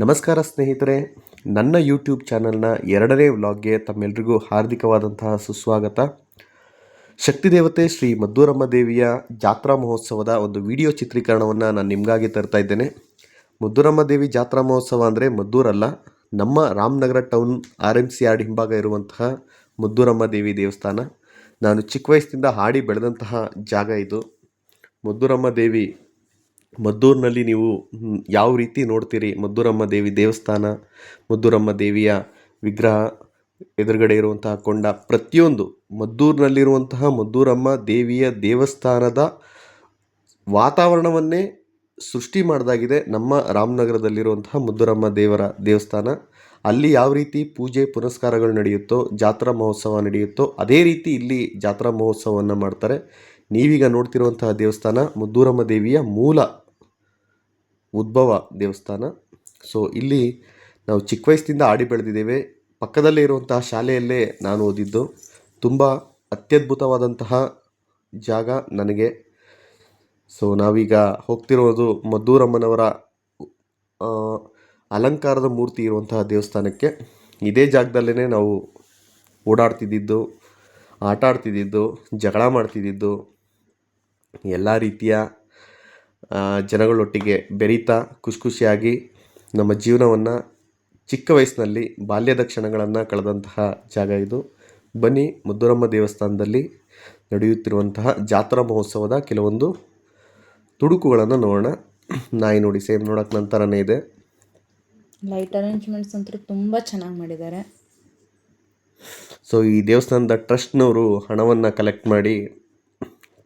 ನಮಸ್ಕಾರ ಸ್ನೇಹಿತರೆ, ನನ್ನ ಯೂಟ್ಯೂಬ್ ಚಾನಲ್ನ ಎರಡನೇ ವ್ಲಾಗ್ಗೆ ತಮ್ಮೆಲ್ರಿಗೂ ಹಾರ್ದಿಕವಾದಂತಹ ಸುಸ್ವಾಗತ. ಶಕ್ತಿ ದೇವತೆ ಶ್ರೀ ಮದ್ದೂರಮ್ಮ ದೇವಿಯ ಜಾತ್ರಾ ಮಹೋತ್ಸವದ ಒಂದು ವಿಡಿಯೋ ಚಿತ್ರೀಕರಣವನ್ನು ನಾನು ನಿಮಗಾಗಿ ತರ್ತಾ ಇದ್ದೇನೆ. ಮದ್ದೂರಮ್ಮ ದೇವಿ ಜಾತ್ರಾ ಮಹೋತ್ಸವ ಅಂದರೆ ಮದ್ದೂರಲ್ಲ, ನಮ್ಮ Ramanagara town R M C yard ಹಿಂಭಾಗ ಇರುವಂತಹ ಮದ್ದೂರಮ್ಮ ದೇವಿ ದೇವಸ್ಥಾನ. ನಾನು ಚಿಕ್ಕ ವಯಸ್ಸಿನಿಂದ ಹಾಡಿ ಬೆಳೆದಂತಹ ಜಾಗ ಇದು. ಮದ್ದೂರಮ್ಮ ದೇವಿ ಮದ್ದೂರಿನಲ್ಲಿ ನೀವು ಯಾವ ರೀತಿ ನೋಡ್ತೀರಿ? ಮದ್ದೂರಮ್ಮ ದೇವಿ ದೇವಸ್ಥಾನ, ಮದ್ದೂರಮ್ಮ ದೇವಿಯ ವಿಗ್ರಹ ಎದುರುಗಡೆ ಇರುವಂತಹ ಕೊಂಡ, ಪ್ರತಿಯೊಂದು ಮದ್ದೂರಿನಲ್ಲಿರುವಂತಹ ಮದ್ದೂರಮ್ಮ ದೇವಿಯ ದೇವಸ್ಥಾನದ ವಾತಾವರಣವನ್ನೇ ಸೃಷ್ಟಿ ಮಾಡಿದಾಗಿದೆ ನಮ್ಮ ರಾಮನಗರದಲ್ಲಿರುವಂತಹ ಮದ್ದೂರಮ್ಮ ದೇವರ ದೇವಸ್ಥಾನ. ಅಲ್ಲಿ ಯಾವ ರೀತಿ ಪೂಜೆ ಪುನಸ್ಕಾರಗಳು ನಡೆಯುತ್ತೋ, ಜಾತ್ರಾ ಮಹೋತ್ಸವ ನಡೆಯುತ್ತೋ, ಅದೇ ರೀತಿ ಇಲ್ಲಿ ಜಾತ್ರಾ ಮಹೋತ್ಸವವನ್ನು ಮಾಡ್ತಾರೆ. ನೀವೀಗ ನೋಡ್ತಿರುವಂತಹ ದೇವಸ್ಥಾನ ಮದ್ದೂರಮ್ಮ ದೇವಿಯ ಮೂಲ ಉದ್ಭವ ದೇವಸ್ಥಾನ. ಸೊ ಇಲ್ಲಿ ನಾವು ಚಿಕ್ಕ ವಯಸ್ಸಿನಿಂದ ಆಡಿ ಬೆಳೆದಿದ್ದೇವೆ. ಪಕ್ಕದಲ್ಲೇ ಇರುವಂತಹ ಶಾಲೆಯಲ್ಲೇ ನಾನು ಓದಿದ್ದು. ತುಂಬ ಅತ್ಯದ್ಭುತವಾದಂತಹ ಜಾಗ ನನಗೆ. ಸೊ ನಾವೀಗ ಹೋಗ್ತಿರೋದು ಮದ್ದೂರಮ್ಮನವರ ಅಲಂಕಾರದ ಮೂರ್ತಿ ಇರುವಂತಹ ದೇವಸ್ಥಾನಕ್ಕೆ. ಇದೇ ಜಾಗದಲ್ಲೇ ನಾವು ಓಡಾಡ್ತಿದ್ದಿದ್ದು ಆಟ ಆಡ್ತಿದ್ದಿದ್ದು ಜಗಳ ಮಾಡ್ತಿದ್ದಿದ್ದು, ಎಲ್ಲ ರೀತಿಯ ಜನಗಳೊಟ್ಟಿಗೆ ಬೆರೀತಾ ಖುಷಿ ಖುಷಿಯಾಗಿ ನಮ್ಮ ಜೀವನವನ್ನು ಚಿಕ್ಕ ವಯಸ್ಸಿನಲ್ಲಿ ಬಾಲ್ಯದ ಕ್ಷಣಗಳನ್ನು ಕಳೆದಂತಹ ಜಾಗ ಇದು. ಬನ್ನಿ ಮುದ್ದುರಮ್ಮ ದೇವಸ್ಥಾನದಲ್ಲಿ ನಡೆಯುತ್ತಿರುವಂತಹ ಜಾತ್ರಾ ಮಹೋತ್ಸವದ ಕೆಲವೊಂದು ತುಡುಕುಗಳನ್ನು ನೋಡೋಣ. ನಾಯಿ ನೋಡಿ ಸೇಮ್ ನೋಡೋಕೆ ನಂತರನೇ ಇದೆ. ಲೈಟ್ ಅರೇಂಜ್ಮೆಂಟ್ಸ್ ಅಂತೂ ತುಂಬ ಚೆನ್ನಾಗಿ ಮಾಡಿದ್ದಾರೆ. ಸೊ ಈ ದೇವಸ್ಥಾನದ ಟ್ರಸ್ಟ್ನವರು ಹಣವನ್ನು ಕಲೆಕ್ಟ್ ಮಾಡಿ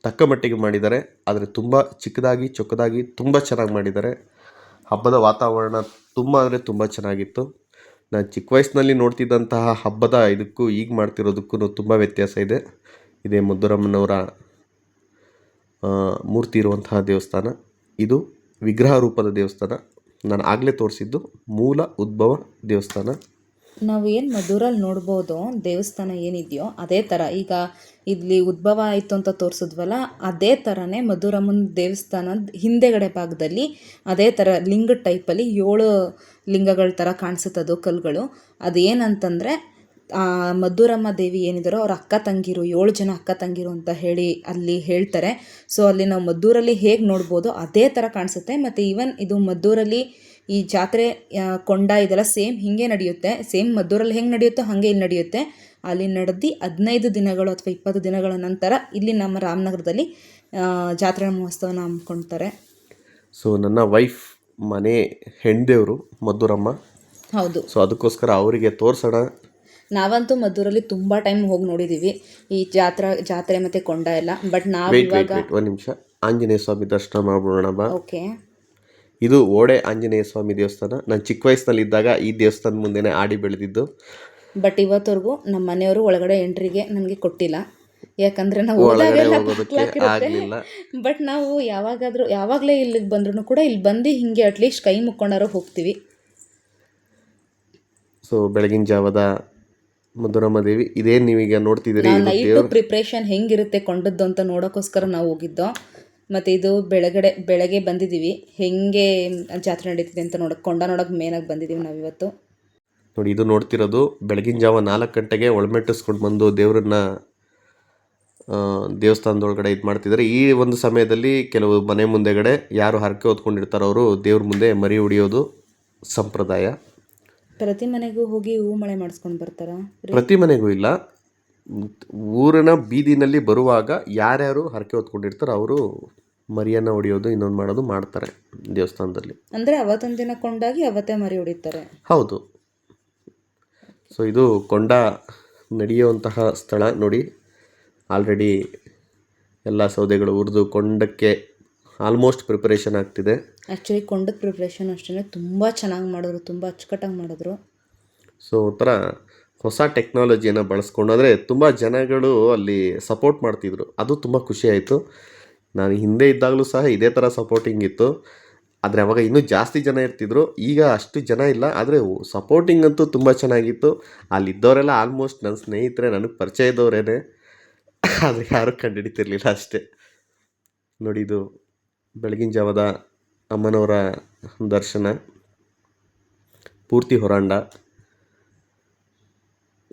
ತಕ್ಕ ಮಟ್ಟಿಗೆ ಮಾಡಿದ್ದಾರೆ. ಆದರೆ ತುಂಬ ಚಿಕ್ಕದಾಗಿ, ಚೊಕ್ಕದಾಗಿ ತುಂಬ ಚೆನ್ನಾಗಿ ಮಾಡಿದ್ದಾರೆ. ಹಬ್ಬದ ವಾತಾವರಣ ತುಂಬ ಅಂದರೆ ತುಂಬ ಚೆನ್ನಾಗಿತ್ತು. ನಾನು ಚಿಕ್ಕ ವಯಸ್ಸಿನಲ್ಲಿ ನೋಡ್ತಿದ್ದಂತಹ ಹಬ್ಬದ ಇದಕ್ಕೂ ಈಗ ಮಾಡ್ತಿರೋದಕ್ಕೂ ತುಂಬ ವ್ಯತ್ಯಾಸ ಇದೆ. ಇದೇ ಮದ್ದೂರಮ್ಮನವರ ಮೂರ್ತಿ ಇರುವಂತಹ ದೇವಸ್ಥಾನ. ಇದು ವಿಗ್ರಹ ರೂಪದ ದೇವಸ್ಥಾನ. ನಾನು ಆಗಲೇ ತೋರಿಸಿದ್ದು ಮೂಲ ಉದ್ಭವ ದೇವಸ್ಥಾನ. ನಾವು ಏನು ಮಧುರಲ್ಲಿ ನೋಡ್ಬೋದು, ದೇವಸ್ಥಾನ ಏನಿದೆಯೋ ಅದೇ ಥರ ಈಗ ಇಲ್ಲಿ ಉದ್ಭವ ಆಯಿತು ಅಂತ ತೋರಿಸಿದ್ವಲ್ಲ, ಅದೇ ಥರನೇ ಮಧುರಮ್ಮನ ದೇವಸ್ಥಾನದ ಹಿಂದೆಗಡೆ ಭಾಗದಲ್ಲಿ ಅದೇ ಥರ ಲಿಂಗ ಟೈಪಲ್ಲಿ ಏಳು ಲಿಂಗಗಳ ಥರ ಕಾಣಿಸುತ್ತದು ಕಲ್ಲುಗಳು ಅದೇನಂತಂದರೆ ಮಧುರಮ್ಮ ದೇವಿ ಏನಿದಾರೋ ಅವ್ರ ಅಕ್ಕ ತಂಗಿರು, ಏಳು ಜನ ಅಕ್ಕ ತಂಗಿರು ಅಂತ ಹೇಳಿ ಅಲ್ಲಿ ಹೇಳ್ತಾರೆ. ಸೊ ಅಲ್ಲಿ ನಾವು ಮದ್ದೂರಲ್ಲಿ ಹೇಗೆ ನೋಡ್ಬೋದು ಅದೇ ಥರ ಕಾಣಿಸುತ್ತೆ. ಮತ್ತು ಈವನ್ ಇದು ಮದ್ದೂರಲ್ಲಿ ಈ ಜಾತ್ರೆ ಕೊಂಡ ಇದೆಲ್ಲ ಸೇಮ್ ಹಿಂಗೆ ನಡೆಯುತ್ತೆ. ಸೇಮ್ ಮದ್ದೂರಲ್ಲಿ ಹೆಂಗೆ ನಡೆಯುತ್ತೋ ಹಾಗೆ ಇಲ್ಲಿ ನಡೆಯುತ್ತೆ. ಅಲ್ಲಿ ನಡೆದು ಹದಿನೈದು ದಿನಗಳು ಅಥವಾ ಇಪ್ಪತ್ತು ದಿನಗಳ ನಂತರ ಇಲ್ಲಿ ನಮ್ಮ ರಾಮನಗರದಲ್ಲಿ ಜಾತ್ರೆ ಮಹೋತ್ಸವನ ಹಮ್ಮಿಕೊಳ್ತಾರೆ. ಸೊ ನನ್ನ ವೈಫ್ ಮನೆ ಹೆಣ್ದೇವರು ಮದ್ದೂರಮ್ಮ. ಹೌದು. ಸೊ ಅದಕ್ಕೋಸ್ಕರ ಅವರಿಗೆ ತೋರಿಸೋಣ. ನಾವಂತೂ ಮದ್ದೂರಲ್ಲಿ ತುಂಬ ಟೈಮ್ ಹೋಗಿ ನೋಡಿದ್ದೀವಿ ಈ ಜಾತ್ರಾ ಜಾತ್ರೆ ಮತ್ತು ಕೊಂಡ ಎಲ್ಲ. ಬಟ್ ನಾವು ಇವಾಗ ಒಂದು ನಿಮಿಷ. ಆಂಜನೇಯ ಸ್ವಾಮಿ ದರ್ಶನ ಮಾಡ್ಬಿಡೋಣ ಬಾ. ಓಕೆ ಇದು ಓಡೆ ಆಂಜನೇಯ ಸ್ವಾಮಿ ದೇವಸ್ಥಾನ. ನಾನು ಚಿಕ್ಕ ವಯಸ್ಸಿನಲ್ಲಿ ಇದ್ದಾಗ ಈ ದೇವಸ್ಥಾನ ಮುಂದೆನೇ ಆಡಿ ಬೆಳೆದಿದ್ದು. ಬಟ್ ಇವತ್ತವರೆಗೂ ನಮ್ಮ ಮನೆಯವರು ಒಳಗಡೆ ಎಂಟ್ರಿಗೆ ನನಗೆ ಕೊಟ್ಟಿಲ್ಲ. ಯಾಕಂದ್ರೆ ನಾವು ಒಳಗಡೆ ಹೋದಾಗೆಲ್ಲ ಹೋಗೋದಕ್ಕೆ ಬಾಗ್ಲಾಕಿರುತ್ತೆ. ಆಗಲಿಲ್ಲ. ಬಟ್ ನಾವು ಯಾವಾಗಾದ್ರೂ ಯಾವಾಗಲೇ ಇಲ್ಲಿಗೆ ಬಂದ್ರೂ ಕೂಡ ಇಲ್ಲಿ ಬಂದು ಹಿಂಗೆ ಅಟ್ಲೀಸ್ಟ್ ಕೈ ಮುಕ್ಕೊಂಡಾರು ಹೋಗ್ತೀವಿ. ಸೊ ಬೆಳಗಿನ ಜಾವದ ಮಧುರಮ್ಮ ದೇವಿ ಇದೇನು ನೀವೀಗ ನೋಡ್ತಿದ್ದೀರಿ? ನಾವು ಇದು ನೈಟು ದೇವ್ರ ಪ್ರಿಪ್ರೇಷನ್ ಹೆಂಗಿರುತ್ತೆ ಕೊಂಡದ್ದು ಅಂತ ನೋಡೋಕ್ಕೋಸ್ಕರ ನಾವು ಹೋಗಿದ್ದೋ. ಮತ್ತು ಇದು ಬೆಳಗಡೆ ಬೆಳಗ್ಗೆ ಬಂದಿದ್ದೀವಿ ಹೆಂಗೆ ಜಾತ್ರೆ ನಡೀತಿದೆ ಅಂತ ನೋಡಕ್ಕೆ ಕೊಂಡ ನೋಡೋಕೆ ಮೇನಾಗಿ ಬಂದಿದ್ದೀವಿ ನಾವಿವತ್ತು ನೋಡಿ ಇದು ನೋಡ್ತಿರೋದು ಬೆಳಗಿನ ಜಾವ ನಾಲ್ಕು ಗಂಟೆಗೆ ಒಳಮೆಟ್ಟಿಸ್ಕೊಂಡು ಬಂದು ದೇವರನ್ನ ದೇವಸ್ಥಾನದೊಳಗಡೆ ಇದು ಮಾಡ್ತಿದ್ದಾರೆ ಈ ಒಂದು ಸಮಯದಲ್ಲಿ ಕೆಲವು ಮನೆ ಮುಂದೆಗಡೆ ಯಾರು ಹರಕೆ ಹೊತ್ಕೊಂಡಿರ್ತಾರೋ ಅವರು ದೇವ್ರ ಮುಂದೆ ಮರಿ ಹೊಡಿಯೋದು ಸಂಪ್ರದಾಯ. ಪ್ರತಿ ಮನೆಗೂ ಹೋಗಿ ಹೂ ಮಳೆ ಮಾಡಿಸ್ಕೊಂಡು ಬರ್ತಾರ? ಪ್ರತಿ ಮನೆಗೂ ಇಲ್ಲ. ಊರಿನ ಬೀದಿನಲ್ಲಿ ಬರುವಾಗ ಯಾರ್ಯಾರು ಹರಕೆ ಹೊತ್ಕೊಂಡಿರ್ತಾರೋ ಅವರು ಮರಿಯನ್ನು ಹೊಡಿಯೋದು ಇನ್ನೊಂದು ಮಾಡೋದು ಮಾಡ್ತಾರೆ ದೇವಸ್ಥಾನದಲ್ಲಿ. ಅಂದರೆ ಅವತ್ತೊಂದು ದಿನ ಕೊಂಡಾಗಿ ಅವತ್ತೇ ಮರಿ ಹೊಡಿತಾರೆ. ಹೌದು. ಸೊ ಇದು ಕೊಂಡ ನಡೆಯುವಂತಹ ಸ್ಥಳ ನೋಡಿ. ಆಲ್ರೆಡಿ ಎಲ್ಲ ಸೌದೆಗಳು ಉರಿದು ಕೊಂಡಕ್ಕೆ ಆಲ್ಮೋಸ್ಟ್ ಪ್ರಿಪರೇಷನ್ ಆಗ್ತಿದೆ. ಆ್ಯಕ್ಚುಲಿ ಕೊಂಡದ ಪ್ರಿಪ್ರೇಷನ್ ಅಷ್ಟೇ ತುಂಬ ಚೆನ್ನಾಗಿ ಮಾಡಿದ್ರು ತುಂಬ ಅಚ್ಚುಕಟ್ಟಾಗಿ ಮಾಡಿದ್ರು. ಸೊ ಒಂಥರ ಹೊಸ ಟೆಕ್ನಾಲಜಿಯನ್ನು ಬಳಸ್ಕೊಂಡು ಅಂದರೆ ತುಂಬ ಜನಗಳು ಅಲ್ಲಿ ಸಪೋರ್ಟ್ ಮಾಡ್ತಿದ್ರು. ಅದು ತುಂಬ ಖುಷಿಯಾಯಿತು ನಾನು ಹಿಂದೆ ಇದ್ದಾಗಲೂ ಸಹ ಇದೇ ಥರ ಸಪೋರ್ಟಿಂಗ್ ಇತ್ತು. ಆದರೆ ಅವಾಗ ಇನ್ನೂ ಜಾಸ್ತಿ ಜನ ಇರ್ತಿದ್ರು. ಈಗ ಅಷ್ಟು ಜನ ಇಲ್ಲ. ಆದರೆ ಸಪೋರ್ಟಿಂಗ್ ಅಂತೂ ತುಂಬ ಚೆನ್ನಾಗಿತ್ತು. ಅಲ್ಲಿದ್ದವರೆಲ್ಲ ಆಲ್ಮೋಸ್ಟ್ ನನ್ನ ಸ್ನೇಹಿತರೆ, ನನಗೆ ಪರಿಚಯ ಆದರೆ ಯಾರೂ ಕಂಡುಹಿಡಿತಿರ್ಲಿಲ್ಲ ಅಷ್ಟೇ. ನೋಡಿ ಇದು ಬೆಳಗಿನ ಜಾವದ ಅಮ್ಮನವರ ದರ್ಶನ. ಪೂರ್ತಿ ಹೊರಾಂಡ.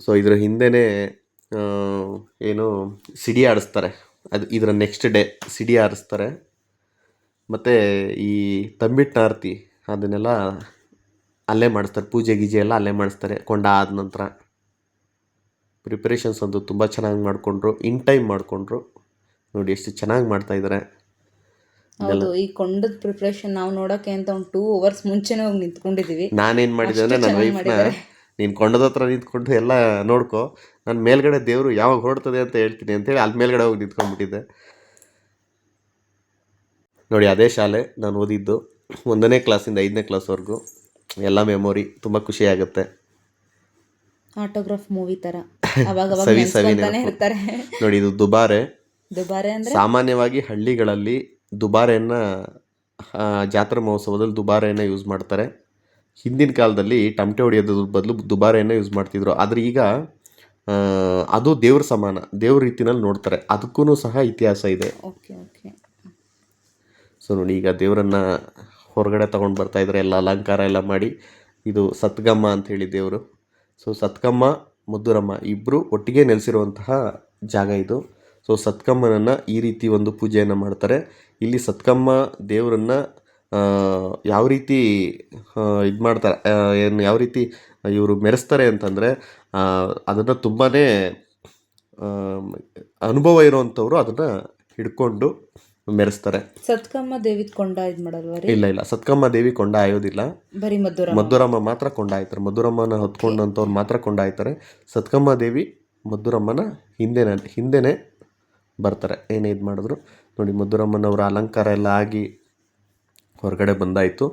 ಸೊ ಇದರ ಹಿಂದೆಯೇ ಏನು ಸಿಡಿ ಆಡಿಸ್ತಾರೆ. ಅದು ಇದರ ನೆಕ್ಸ್ಟ್ ಡೇ ಸಿಡಿ ಆಡಿಸ್ತಾರೆ. ಮತ್ತು ಈ ತಂಬಿಟ್ಟು ಆರತಿ ಅದನ್ನೆಲ್ಲ ಅಲ್ಲೇ ಮಾಡಿಸ್ತಾರೆ. ಪೂಜೆ ಗೀಜೆ ಎಲ್ಲ ಅಲ್ಲೇ ಮಾಡಿಸ್ತಾರೆ. ಕೊಂಡ ಆದ ನಂತರ. ಪ್ರಿಪ್ರೇಷನ್ಸ್ ಅಂತೂ ತುಂಬ ಚೆನ್ನಾಗಿ ಮಾಡಿಕೊಂಡ್ರು. ಇನ್ ಟೈಮ್ ಮಾಡಿಕೊಂಡ್ರು. ನೋಡಿ ಎಷ್ಟು ಚೆನ್ನಾಗಿ ಮಾಡ್ತಾಯಿದ್ದಾರೆ ಹೌದು ಈ ಕೊಂಡದ ಪ್ರಿಪ್ರೇಷನ್ ನಾವು ನೋಡೋಕೆ ಅಂತ ಒಂದು ಟೂ ಅವರ್ಸ್ ಮುಂಚೆನೇ ಹೋಗಿ ನಿಂತ್ಕೊಂಡಿದ್ದೀವಿ ನಾನೇನು ಮಾಡಿದೆ ಅಂದರೆ ನನ್ನ ವೈಫ್ನ. ನೀನು ಕೊಂಡದ ಹತ್ರ ನಿಂತ್ಕೊಂಡು ಎಲ್ಲ ನೋಡ್ಕೊ. ನಾನು ಮೇಲ್ಗಡೆ ದೇವರು ಯಾವಾಗ ಹೊರಡ್ತದೆ ಅಂತ ಹೇಳ್ತೀನಿ ಅಂತೇಳಿ ಅಲ್ಲಿ ಮೇಲ್ಗಡೆ ಹೋಗಿ ನಿಂತ್ಕೊಂಡ್ಬಿಟ್ಟಿದ್ದೆ. ನೋಡಿ ಅದೇ ಶಾಲೆ ನಾನು ಓದಿದ್ದು ಒಂದನೇ ಕ್ಲಾಸಿಂದ ಐದನೇ ಕ್ಲಾಸ್ವರೆಗೂ. ಎಲ್ಲ ಮೆಮೊರಿ ತುಂಬ ಖುಷಿಯಾಗುತ್ತೆ. ಆಟೋಗ್ರಾಫ್ ಮೂವಿ ಥರ ಸವಿ ಸವಿ ಇರ್ತಾರೆ. ನೋಡಿ ಇದು ದುಬಾರೆ. ದುಬಾರೆ ಅಂದ್ರೆ? ಸಾಮಾನ್ಯವಾಗಿ ಹಳ್ಳಿಗಳಲ್ಲಿ ದುಬಾರೆಯನ್ನು ಜಾತ್ರಾ ಮಹೋತ್ಸವದಲ್ಲಿ ದುಬಾರೆಯನ್ನು ಯೂಸ್ ಮಾಡ್ತಾರೆ. ಹಿಂದಿನ ಕಾಲದಲ್ಲಿ ಟಮಟೆ ಹೊಡೆಯೋದ್ರ ಬದಲು ದುಬಾರೆಯನ್ನು ಯೂಸ್ ಮಾಡ್ತಿದ್ರು. ಆದರೆ ಈಗ ಅದು ದೇವ್ರ ಸಮಾನ ದೇವ್ರ ರೀತಿನಲ್ಲಿ ನೋಡ್ತಾರೆ. ಅದಕ್ಕೂ ಸಹ ಇತಿಹಾಸ ಇದೆ. ಓಕೆ ಓಕೆ ಸೊ ನೋಡಿ ಈಗ ದೇವರನ್ನ ಹೊರಗಡೆ ತಗೊಂಡು ಬರ್ತಾ ಇದ್ದಾರೆ ಎಲ್ಲ ಅಲಂಕಾರ ಎಲ್ಲ ಮಾಡಿ ಇದು ಸತ್ಗಮ್ಮ ಅಂತ ಹೇಳಿ ದೇವರು. ಸೊ ಸತ್ಕಮ್ಮ ಮುದ್ದುರಮ್ಮ ಇಬ್ಬರು ಒಟ್ಟಿಗೆ ನೆಲೆಸಿರುವಂತಹ ಜಾಗ ಇದು. ಸೊ ಸತ್ಕಮ್ಮನನ್ನು ಈ ರೀತಿ ಒಂದು ಪೂಜೆಯನ್ನು ಮಾಡ್ತಾರೆ. ಇಲ್ಲಿ ಸತ್ಕಮ್ಮ ದೇವರನ್ನ ಯಾವ ರೀತಿ ಇದು ಮಾಡ್ತಾರೆ ಏನು ಯಾವ ರೀತಿ ಇವರು ಮೆರೆಸ್ತಾರೆ ಅಂತಂದರೆ ಅದನ್ನು ತುಂಬಾ ಅನುಭವ ಇರುವಂಥವ್ರು ಅದನ್ನು ಹಿಡ್ಕೊಂಡು ಮೆರೆಸ್ತಾರೆ. ಸತ್ಕಮ್ಮ ದೇವಿ ಕೊಂಡ ಇದು ಮಾಡಲ್ವಾ ಇಲ್ಲ ಇಲ್ಲ. ಸತ್ಕಮ್ಮ ದೇವಿ ಕೊಂಡ ಆಯೋದಿಲ್ಲ. ಬರೀ ಮಧುರ ಮಧುರಮ್ಮ ಮಾತ್ರ ಕೊಂಡಾಯ್ತಾರೆ ಮಧುರಮ್ಮನ ಹೊತ್ಕೊಂಡಂಥವ್ರು ಮಾತ್ರ ಕೊಂಡಾಯ್ತಾರೆ ಸತ್ಕಮ್ಮ ದೇವಿ ಮಧುರಮ್ಮನ ಹಿಂದೆ ಹಿಂದೆನೆ ಬರ್ತಾರೆ. ಏನೇ ಇದು ಮಾಡಿದ್ರು. ನೋಡಿ ಮಧುರಮ್ಮನವರ ಅಲಂಕಾರ ಎಲ್ಲ ಆಗಿ ಹೊರಗಡೆ ಬಂದಾಯಿತು.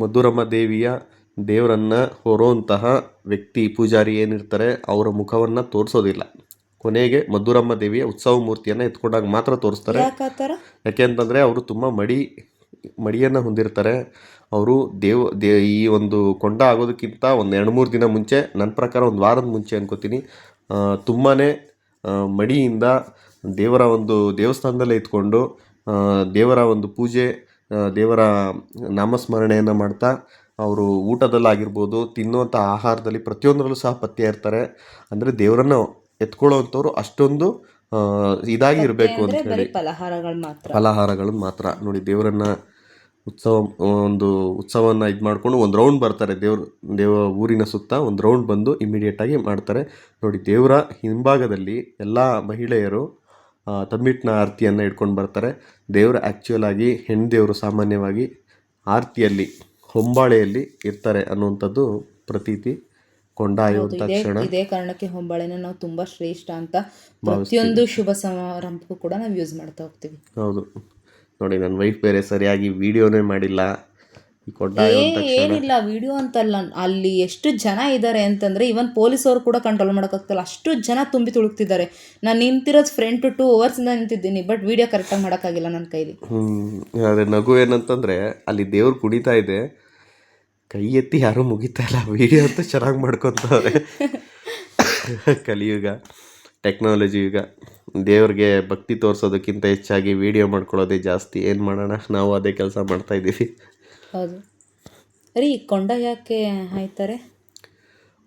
ಮಧುರಮ್ಮ ದೇವಿಯ ದೇವರನ್ನು ಹೊರೋಂತಹ ವ್ಯಕ್ತಿ ಪೂಜಾರಿ ಏನಿರ್ತಾರೆ ಅವರ ಮುಖವನ್ನು ತೋರಿಸೋದಿಲ್ಲ. ಕೊನೆಗೆ ಮಧುರಮ್ಮ ದೇವಿಯ ಉತ್ಸವ ಮೂರ್ತಿಯನ್ನು ಎತ್ಕೊಂಡಾಗ ಮಾತ್ರ ತೋರಿಸ್ತಾರೆ. ಯಾಕೆ ಆ ಅಂತಂದರೆ ಅವರು ತುಂಬ ಮಡಿ ಮಡಿಯನ್ನು ಹೊಂದಿರ್ತಾರೆ. ಅವರು ದೇವ ದೇ ಈ ಒಂದು ಕೊಂಡ ಆಗೋದಕ್ಕಿಂತ ಒಂದು ಎರಡು ಮೂರು ದಿನ ಮುಂಚೆ ನನ್ನ ಪ್ರಕಾರ ಒಂದು ವಾರದ ಮುಂಚೆ ಅನ್ಕೋತೀನಿ. ತುಂಬಾ ಮಡಿಯಿಂದ ದೇವರ ಒಂದು ದೇವಸ್ಥಾನದಲ್ಲೇ ಇದ್ಕೊಂಡು ದೇವರ ಒಂದು ಪೂಜೆ ದೇವರ ನಾಮಸ್ಮರಣೆಯನ್ನು ಮಾಡ್ತಾ ಅವರು ಊಟದಲ್ಲಾಗಿರ್ಬೋದು ತಿನ್ನುವಂಥ ಆಹಾರದಲ್ಲಿ ಪ್ರತಿಯೊಂದರಲ್ಲೂ ಸಹ ಪಥ್ಯ ಇರ್ತಾರೆ. ಅಂದರೆ ದೇವರನ್ನು ಎತ್ಕೊಳ್ಳೋವಂಥವ್ರು ಅಷ್ಟೊಂದು ಇದಾಗಿ ಇರಬೇಕು ಅಂತ ಹೇಳಿ. ಫಲಹಾರಗಳು ಮಾತ್ರ. ಫಲಾಹಾರಗಳು ಮಾತ್ರ. ನೋಡಿ ದೇವರನ್ನ ಉತ್ಸವ ಒಂದು ಉತ್ಸವವನ್ನು ಇದು ಮಾಡಿಕೊಂಡು ಒಂದು ರೌಂಡ್ ಬರ್ತಾರೆ. ದೇವ್ರ ದೇವ ಊರಿನ ಸುತ್ತ ಒಂದು ರೌಂಡ್ ಬಂದು ಇಮಿಡಿಯೇಟಾಗಿ ಮಾಡ್ತಾರೆ. ನೋಡಿ ದೇವರ ಹಿಂಭಾಗದಲ್ಲಿ ಎಲ್ಲ ಮಹಿಳೆಯರು ಆ, ತಂಬಿಟ್ಟಿನ ಆರತಿಯನ್ನು ಇಟ್ಕೊಂಡು ಬರ್ತಾರೆ. ದೇವರು ಆ್ಯಕ್ಚುಯಲ್ ಆಗಿ ಹೆಣ್ಣು ದೇವರು ಸಾಮಾನ್ಯವಾಗಿ ಆರತಿಯಲ್ಲಿ ಹೊಂಬಾಳೆಯಲ್ಲಿ ಇರ್ತಾರೆ ಅನ್ನುವಂಥದ್ದು ಪ್ರತೀತಿ ಕೊಂಡಾಯುವಂಥ ಕ್ಷಣ. ಇದೇ ಕಾರಣಕ್ಕೆ ಹೊಂಬಾಳೆನ ನಾವು ತುಂಬಾ ಶ್ರೇಷ್ಠ ಅಂತ ಪ್ರತಿಯೊಂದು ಶುಭ ಸಮಾರಂಭಕ್ಕೂ ಕೂಡ ನಾವು ಯೂಸ್ ಮಾಡ್ತಾ ಹೋಗ್ತೀವಿ. ಹೌದು. ನೋಡಿ ನನ್ನ ವೈಫ್ ಬೇರೆ ಸರಿಯಾಗಿ ವಿಡಿಯೋನೇ ಮಾಡಿಲ್ಲ. ಏನಿಲ್ಲ ವಿಡಿಯೋ ಅಂತಲ್ಲ. ಅಲ್ಲಿ ಎಷ್ಟು ಜನ ಇದ್ದಾರೆ ಅಂತಂದ್ರೆ ಇವನ್ ಪೊಲೀಸವರು ಕೂಡ ಕಂಟ್ರೋಲ್ ಮಾಡೋಕ್ಕಾಗ್ತಲ್ಲ ಅಷ್ಟು ಜನ ತುಂಬಿ ತುಳುಕ್ತಿದ್ದಾರೆ. ನಾನು ನಿಂತಿರೋದು ಫ್ರಂಟ್ ಟು ಇಂದ ನಿಂತಿದ್ದೀನಿ ಬಟ್ ವಿಡಿಯೋ ಕರೆಕ್ಟಾಗಿ ಮಾಡೋಕ್ಕಾಗಿಲ್ಲ ನನ್ನ ಕೈಲಿ. ಹ್ಮ್ ಆದರೆ ನಗು ಏನಂತಂದರೆ ಅಲ್ಲಿ ದೇವ್ರು ಕುಡಿತಾ ಇದೆ. ಕೈ ಎತ್ತಿ ಯಾರೂ ಮುಗಿತಾ ಇಲ್ಲ. ವಿಡಿಯೋ ಅಂತ ಚೆನ್ನಾಗಿ ಮಾಡ್ಕೊತವ್ರೆ. ಕಲಿಯುಗ ಟೆಕ್ನಾಲಜಿ ಯುಗ. ದೇವ್ರಿಗೆ ಭಕ್ತಿ ತೋರಿಸೋದಕ್ಕಿಂತ ಹೆಚ್ಚಾಗಿ ವಿಡಿಯೋ ಮಾಡ್ಕೊಳ್ಳೋದೇ ಜಾಸ್ತಿ. ಏನು ಮಾಡೋಣ? ನಾವು ಅದೇ ಕೆಲಸ ಮಾಡ್ತಾ ಇದ್ದೀವಿ. ಹೌದು. ರೀ ಕೊಂಡ ಯಾಕೆ ಹಾಯ್ತಾರೆ?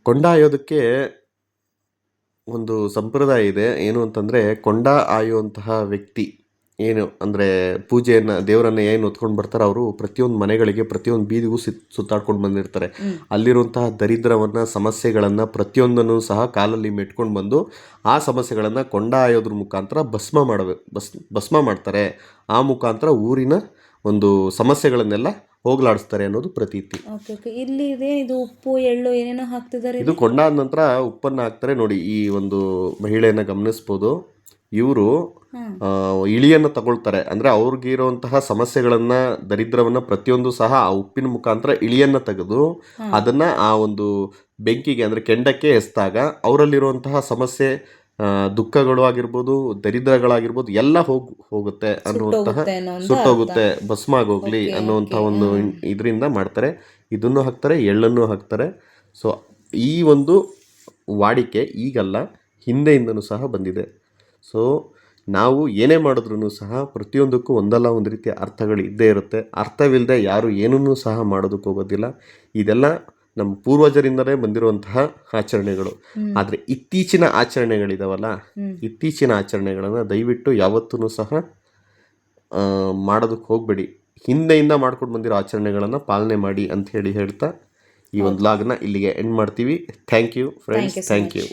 ಕೊಂಡ ಆಯೋದಕ್ಕೆ ಒಂದು ಸಂಪ್ರದಾಯ ಇದೆ. ಏನು ಅಂತಂದರೆ ಕೊಂಡ ಆಯುವಂತಹ ವ್ಯಕ್ತಿ ಏನು ಅಂದರೆ ಪೂಜೆಯನ್ನು ದೇವರನ್ನು ಏನು ಹೊತ್ಕೊಂಡು ಬರ್ತಾರೆ ಅವರು ಪ್ರತಿಯೊಂದು ಮನೆಗಳಿಗೆ ಪ್ರತಿಯೊಂದು ಬೀದಿಗೂ ಸುತ್ ಸುತ್ತಾಡ್ಕೊಂಡು ಬಂದಿರ್ತಾರೆ. ಅಲ್ಲಿರುವಂತಹ ದರಿದ್ರವನ್ನು ಸಮಸ್ಯೆಗಳನ್ನು ಪ್ರತಿಯೊಂದನ್ನು ಸಹ ಕಾಲಲ್ಲಿ ಮೆಟ್ಕೊಂಡು ಬಂದು ಆ ಸಮಸ್ಯೆಗಳನ್ನು ಕೊಂಡ ಆಯೋದ್ರ ಮುಖಾಂತರ ಭಸ್ಮ ಮಾಡಬೇಕು ಭಸ್ ಭಸ್ಮ ಮಾಡ್ತಾರೆ. ಆ ಮುಖಾಂತರ ಊರಿನ ಒಂದು ಸಮಸ್ಯೆಗಳನ್ನೆಲ್ಲ ಹೋಗಲಾಡಿಸ್ತಾರೆ ಅನ್ನೋದು ಪ್ರತೀತಿ. Okay okay. ಇಲ್ಲಿ ಇದೆ ಇದು ಉಪ್ಪು ಎಳ್ಳು ಏನೇನೋ ಹಾಕ್ತಿದ್ದಾರೆ ಇದು ಕೊಂಡಾದ ನಂತರ ಉಪ್ಪನ್ನು ಹಾಕ್ತಾರೆ. ನೋಡಿ ಈ ಒಂದು ಮಹಿಳೆಯನ್ನ ಗಮನಿಸ್ಬೋದು. ಇವರು ಇಳಿಯನ್ನು ತಗೊಳ್ತಾರೆ. ಅಂದ್ರೆ ಅವ್ರಿಗೆ ಇರುವಂತಹ ಸಮಸ್ಯೆಗಳನ್ನು ದರಿದ್ರವನ್ನ ಪ್ರತಿಯೊಂದು ಸಹ ಆ ಉಪ್ಪಿನ ಮುಖಾಂತರ ಇಳಿಯನ್ನ ತೆಗೆದು ಅದನ್ನ ಆ ಒಂದು ಬೆಂಕಿಗೆ ಅಂದರೆ ಕೆಂಡಕ್ಕೆ ಎಸ್ದಾಗ ಅವರಲ್ಲಿರುವಂತಹ ಸಮಸ್ಯೆ ದುಃಖಗಳು ಆಗಿರ್ಬೋದು ದರಿದ್ರಗಳಾಗಿರ್ಬೋದು ಎಲ್ಲ ಹೋಗ್ ಹೋಗುತ್ತೆ ಅನ್ನುವಂತಹ ಸುಟ್ಟೋಗುತ್ತೆ ಹೋಗುತ್ತೆ ಒಂದು ಸುಟ್ಟೋಗುತ್ತೆ. ಭಸ್ಮ ಆಗೋಗ್ಲಿ ಅನ್ನುವಂಥ ಒಂದು ಇದರಿಂದ ಮಾಡ್ತಾರೆ. ಇದನ್ನು ಹಾಕ್ತಾರೆ ಎಳ್ಳನ್ನು ಹಾಕ್ತಾರೆ. ಸೊ ಈ ಒಂದು ವಾಡಿಕೆ ಈಗಲ್ಲ ಹಿಂದೆಯಿಂದನೂ ಸಹ ಬಂದಿದೆ. ಸೊ ನಾವು ಏನೇ ಮಾಡಿದ್ರೂ ಸಹ ಪ್ರತಿಯೊಂದಕ್ಕೂ ಒಂದಲ್ಲ ಒಂದು ರೀತಿಯ ಅರ್ಥಗಳು ಇದ್ದೇ ಇರುತ್ತೆ. ಅರ್ಥವಿಲ್ಲದೆ ಯಾರು ಏನನ್ನೂ ಸಹ ಮಾಡೋದಕ್ಕೆ ಹೋಗೋದಿಲ್ಲ. ಇದೆಲ್ಲ ನಮ್ಮ ಪೂರ್ವಜರಿಂದಲೇ ಬಂದಿರುವಂತಹ ಆಚರಣೆಗಳು. ಆದರೆ ಇತ್ತೀಚಿನ ಆಚರಣೆಗಳಿದಾವಲ್ಲ ಇತ್ತೀಚಿನ ಆಚರಣೆಗಳನ್ನು ದಯವಿಟ್ಟು ಯಾವತ್ತೂ ಸಹ ಮಾಡೋದಕ್ಕೆ ಹೋಗಬೇಡಿ. ಹಿಂದೆಯಿಂದ ಮಾಡ್ಕೊಂಡು ಬಂದಿರೋ ಆಚರಣೆಗಳನ್ನು ಪಾಲನೆ ಮಾಡಿ ಅಂತ ಹೇಳಿ ಹೇಳ್ತಾ ಈ ಒಂದು ಲಾಗ್ನ ಇಲ್ಲಿಗೆ ಎಂಡ್ ಮಾಡ್ತೀವಿ. Thank you friends thank you